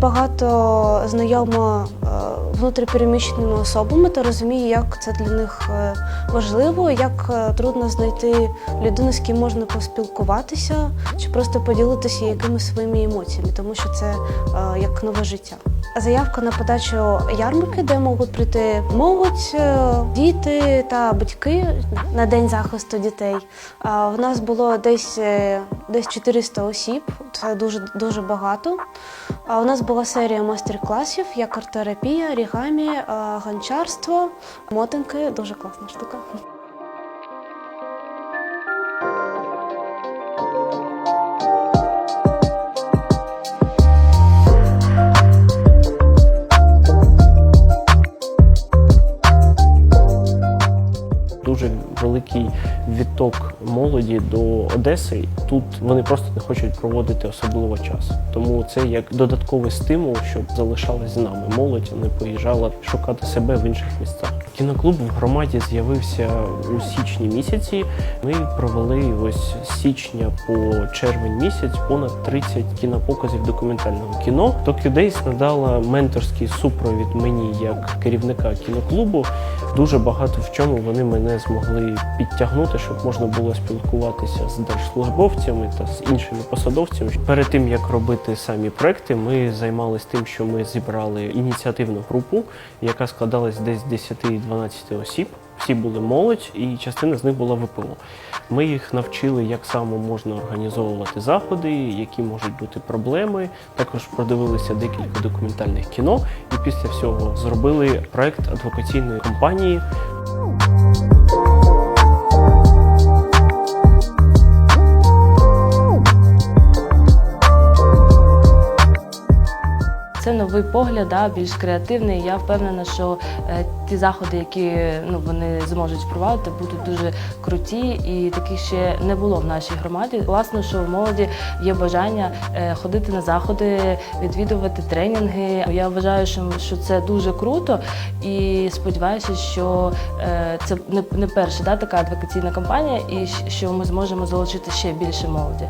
Багато знайомо е, внутріпереміщеними особами та розумію, як це для них е, важливо, як е, трудно знайти людину, з ким можна поспілкуватися чи просто поділитися якимись своїми емоціями, тому що це як нове життя. Заявка на подачу ярмарки, де можуть прийти молодь, е, діти та батьки на день захисту дітей. В нас було десь е, десь 400 осіб. Це дуже дуже багато. А у нас була серія майстер-класів, як арт-терапія, орігамі, е, гончарство, мотинки. Дуже класна штука. Дуже великий відток молоді до Одеси. Тут вони просто не хочуть проводити особливо час. Тому це як додатковий стимул, щоб залишалась з нами. Молодь а не поїжджала шукати себе в інших місцях. Кіноклуб в громаді з'явився у січні місяці. Ми провели ось з січня по червень місяць понад 30 кінопоказів документального кіно. Days надала менторський супровід мені як керівника кіноклубу. Дуже багато в чому вони мене змогли підтягнути, щоб можна було спілкуватися з держслужбовцями та з іншими посадовцями. Перед тим як робити самі проекти, ми займалися тим, що ми зібрали ініціативну групу, яка складалась десь з 10-12 осіб. Всі були молодь, і частина з них була ВПО. Ми їх навчили, як саме можна організовувати заходи, які можуть бути проблеми. Також продивилися декілька документальних кіно, і після всього зробили проект адвокаційної компанії Це новий погляд, да, більш креативний. Я впевнена, що е, ті заходи, які ну, вони зможуть впровадити, будуть дуже круті, і таких ще не було в нашій громаді. Класно, що в молоді є бажання е, ходити на заходи, відвідувати тренінги. Я вважаю, що, це дуже круто, і сподіваюся, що е, це не перша да, така адвокаційна кампанія, і що ми зможемо залучити ще більше молоді.